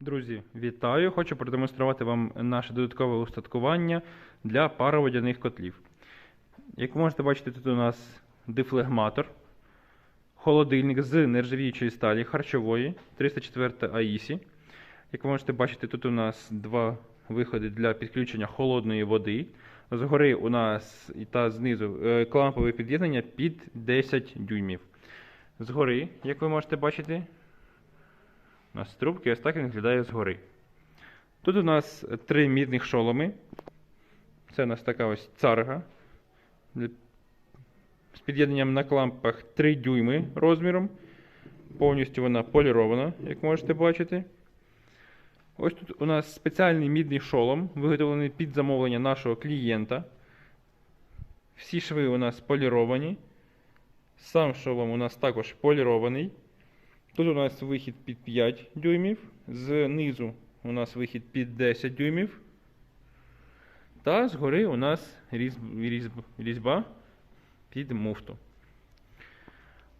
Друзі, вітаю! Хочу продемонструвати вам наше додаткове устаткування для пароводяних котлів. Як ви можете бачити, тут у нас дефлегматор, холодильник з нержавіючої сталі харчової 304 АІСі. Як ви можете бачити, тут у нас два виходи для підключення холодної води. Згори у нас та знизу е, клампове під'єднання під 10 дюймів. Згори, як ви можете бачити, у нас трубки, ось так він виглядає згори. Тут у нас три мідних шоломи. Це у нас така ось царга. З під'єднанням на клампах 3 дюйми розміром. Повністю вона полірована, як можете бачити. Ось тут у нас спеціальний мідний шолом, виготовлений під замовлення нашого клієнта. Всі шви у нас поліровані. Сам шолом у нас також полірований. Тут у нас вихід під 5 дюймів, знизу у нас вихід під 10 дюймів. Та згори у нас різьб, різьб, різьба під муфту.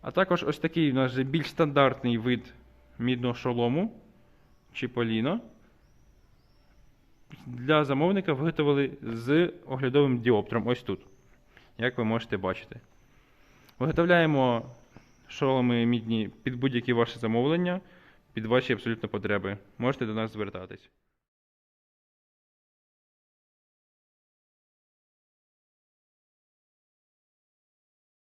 А також ось такий у нас більш стандартний вид мідного шолому Чіполіно. Для замовника виготовили з оглядовим діоптром ось тут. Як ви можете бачити. Виготовляємо шоломи мідні під будь-які ваші замовлення, під ваші абсолютно потреби. Можете до нас звертатись.